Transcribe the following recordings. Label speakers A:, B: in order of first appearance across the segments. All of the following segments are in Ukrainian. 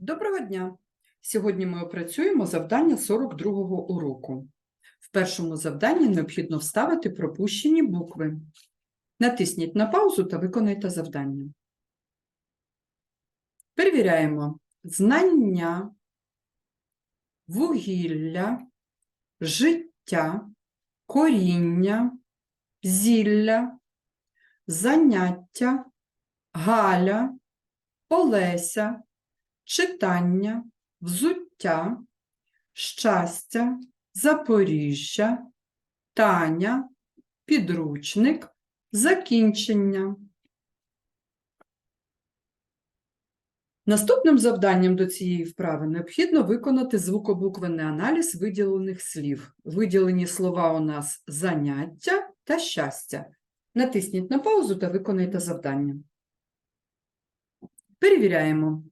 A: Доброго дня! Сьогодні ми опрацюємо завдання 42-го уроку. В першому завданні необхідно вставити пропущені букви. Натисніть на паузу та виконайте завдання. Перевіряємо знання, вугілля, життя, коріння, зілля, заняття, Галя, Олеся, читання, взуття, щастя, Запоріжжя, Таня, підручник, закінчення. Наступним завданням до цієї вправи необхідно виконати звукобуквенний аналіз виділених слів. Виділені слова у нас заняття та щастя. Натисніть на паузу та виконайте завдання. Перевіряємо.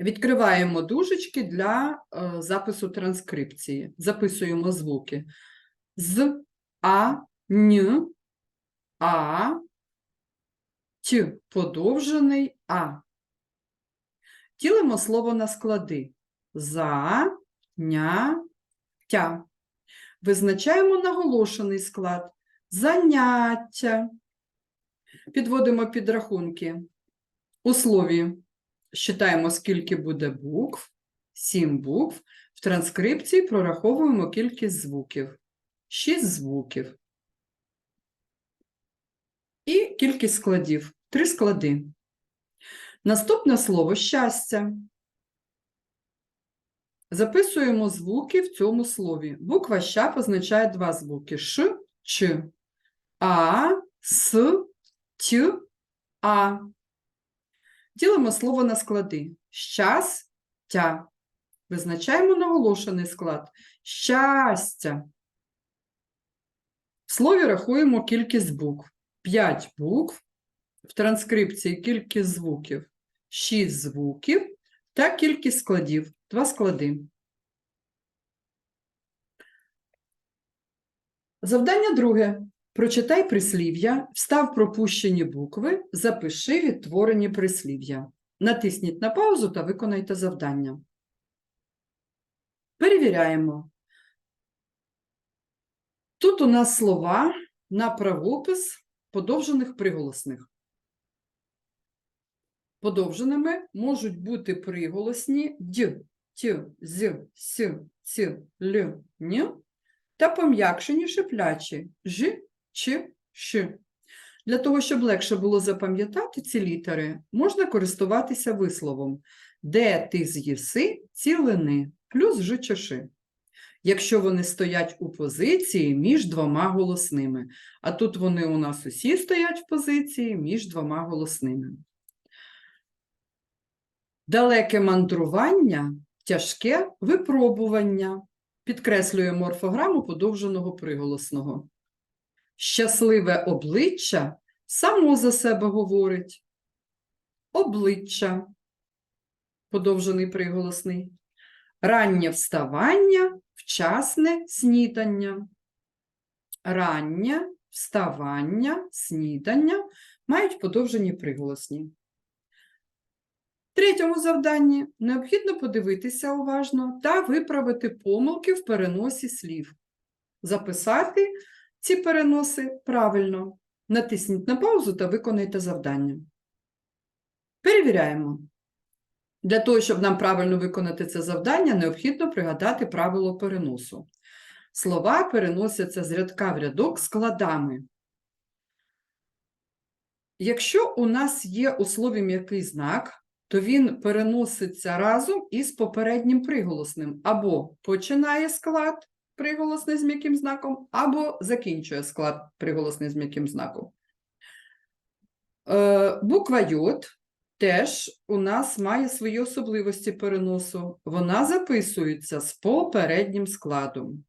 A: Відкриваємо дужечки для е, запису транскрипції. Записуємо звуки з, а, н, а, т, подовжений а. Ділимо слово на склади. За, ня, тя. Визначаємо наголошений склад. Заняття. Підводимо підрахунки. У слові считаємо, скільки буде букв. Сім букв. В транскрипції прораховуємо кількість звуків. Шість звуків. І кількість складів. Три склади. Наступне слово щастя. Записуємо звуки в цьому слові. Буква ща позначає два звуки: ш, ч, а, с, т, а. Ділимо слово на склади. Щастя. Визначаємо наголошений склад. Щастя. В слові рахуємо кількість букв. 5 букв. В транскрипції кількість звуків. 6 звуків та кількість складів. 2 склади. Завдання друге. Прочитай прислів'я, встав пропущені букви, запиши відтворені прислів'я. Натисніть на паузу та виконайте завдання. Перевіряємо. Тут у нас слова на правопис подовжених приголосних. Подовженими можуть бути приголосні д, т, з, с, ц, л, н та пом'якшені шиплячі ж, ч, ш. Для того, щоб легше було запам'ятати ці літери, можна користуватися висловом де ти з'їси цілини плюс ж чи ши. Якщо вони стоять у позиції між двома голосними. А тут вони у нас усі стоять в позиції між двома голосними. Далеке мандрування, тяжке випробування. Підкреслює морфограму подовженого приголосного. Щасливе обличчя само за себе говорить. Обличчя. Подовжений приголосний. Раннє вставання, вчасне снідання. Раннє вставання, снідання мають подовжені приголосні. Третьому завданні необхідно подивитися уважно та виправити помилки в переносі слів. Записати ці переноси правильно. Натисніть на паузу та виконайте завдання. Перевіряємо. Для того, щоб нам правильно виконати це завдання, необхідно пригадати правило переносу. Слова переносяться з рядка в рядок складами. Якщо у нас є у слові м'який знак, то він переноситься разом із попереднім приголосним, або починає склад приголосний з м'яким знаком, або закінчує склад приголосний з м'яким знаком. Е, буква йод теж у нас має свої особливості переносу. Вона записується з попереднім складом.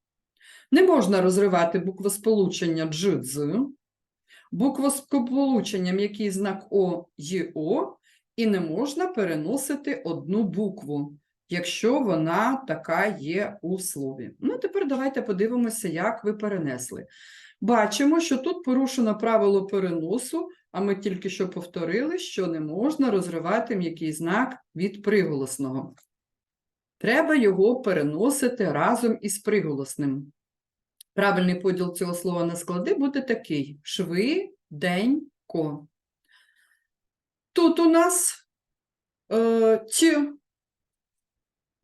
A: Не можна розривати буквосполучення дж, дз, буквосполучення м'який знак О, й, О, і не можна переносити одну букву, якщо вона така є у слові. Ну, тепер давайте подивимося, як ви перенесли. Бачимо, що тут порушено правило переносу А ми тільки що повторили, що не можна розривати м'який знак від приголосного. Треба його переносити разом із приголосним. Правильний поділ цього слова на склади буде такий: швиденько. Тут у нас е,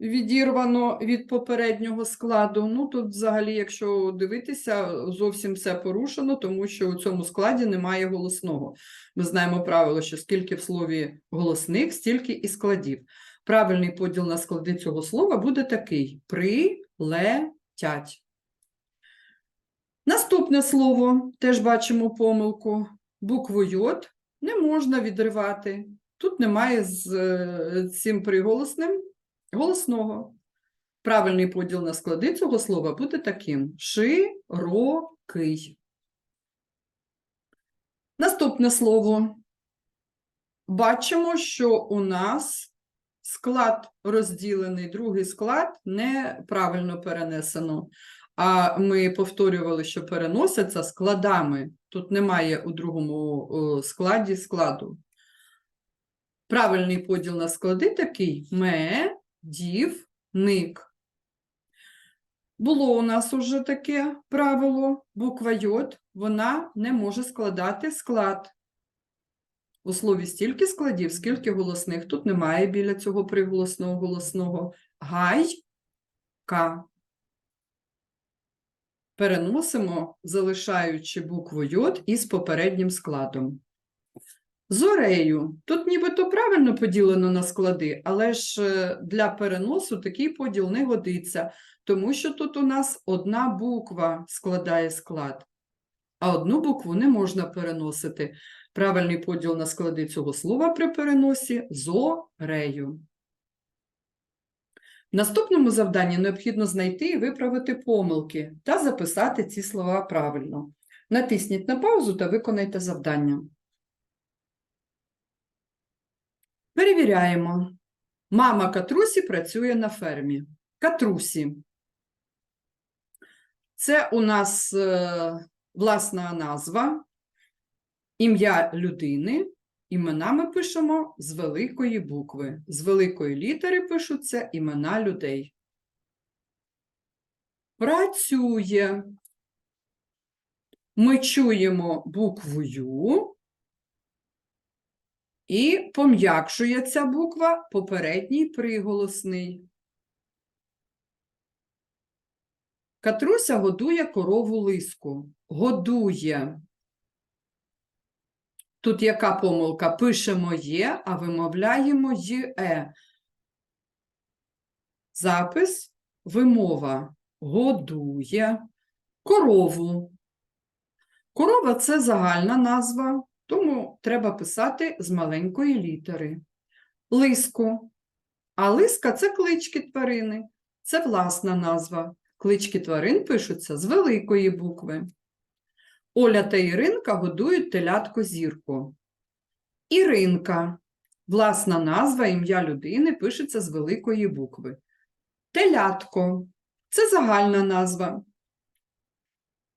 A: відірвано від попереднього складу. Ну, тут взагалі, якщо дивитися, зовсім все порушено, тому що у цьому складі немає голосного. Ми знаємо правило, що скільки в слові голосних, стільки і складів. Правильний поділ на склади цього слова буде такий: прилетять. Наступне слово, теж бачимо помилку. Букву йод не можна відривати. Тут немає з е, цим приголосним голосного. Правильний поділ на склади цього слова буде таким: широкий. Наступне слово. Бачимо, що у нас склад розділений, другий склад неправильно перенесено. А ми повторювали, що переносяться складами. Тут немає у другому складі складу. Правильний поділ на склади такий ме, дів, ник. Було у нас уже таке правило. Буква йод, вона не може складати склад. У слові стільки складів, скільки голосних. Тут немає біля цього приголосного голосного. Гай, ка. Переносимо, залишаючи букву йод із попереднім складом. Зорею. Тут нібито правильно поділено на склади, але ж е, для переносу такий поділ не годиться, тому що тут у нас одна буква складає склад, а одну букву не можна переносити. Правильний поділ на склади цього слова при переносі зорею. В наступному завданні необхідно знайти і виправити помилки та записати ці слова правильно. Натисніть на паузу та виконайте завдання. Перевіряємо. Мама Катрусі працює на фермі. Катрусі. Це у нас е, власна назва, ім'я людини. Імена ми пишемо з великої букви. З великої літери пишуться імена людей. Працює. Ми чуємо букву Ю. І пом'якшує ця буква попередній приголосний. Катруся годує корову лиску. Годує. Тут яка помилка? Пишемо є, а вимовляємо є. Запис, вимова годує корову. Корова це загальна назва, тому треба писати з маленької літери. Лиску. А лиска це клички тварини. Це власна назва. Клички тварин пишуться з великої букви. Оля та Іринка годують телятко зірку. Іринка. Власна назва, ім'я людини пишеться з великої букви. Телятко це загальна назва.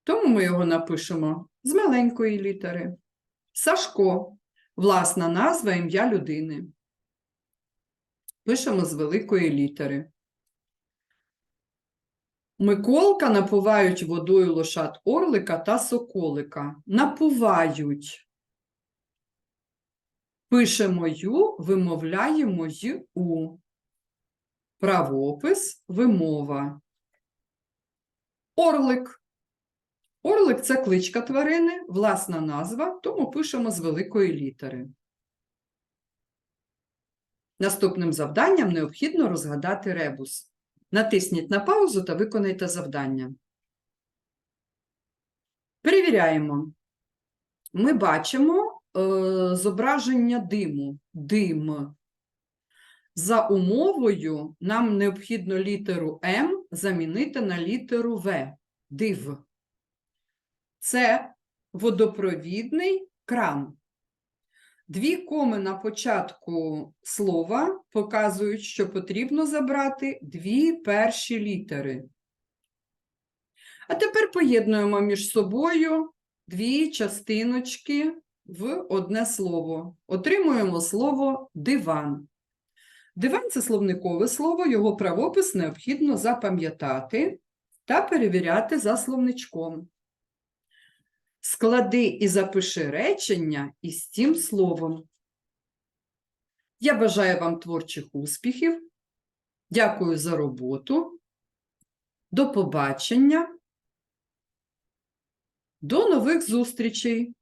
A: Тому ми його напишемо з маленької літери. Сашко власна назва, ім'я людини. Пишемо з великої літери. Миколка напувають водою лошад орлика та соколика. Напувають. Пишемо ю, вимовляємо у. Правопис, вимова. Орлик. Орлик це кличка тварини, власна назва, тому пишемо з великої літери. Наступним завданням необхідно розгадати ребус. Натисніть на паузу та виконайте завдання. Перевіряємо. Ми бачимо е, зображення диму. Дим. За умовою нам необхідно літеру М замінити на літеру В. Див. Це водопровідний кран. Дві коми на початку слова показують, що потрібно забрати дві перші літери. А тепер поєднуємо між собою дві частиночки в одне слово. Отримуємо слово диван. Диван це словникове слово, його правопис необхідно запам'ятати та перевіряти за словничком. Склади і запиши речення із цим словом. Я бажаю вам творчих успіхів. Дякую за роботу. До побачення. До нових зустрічей!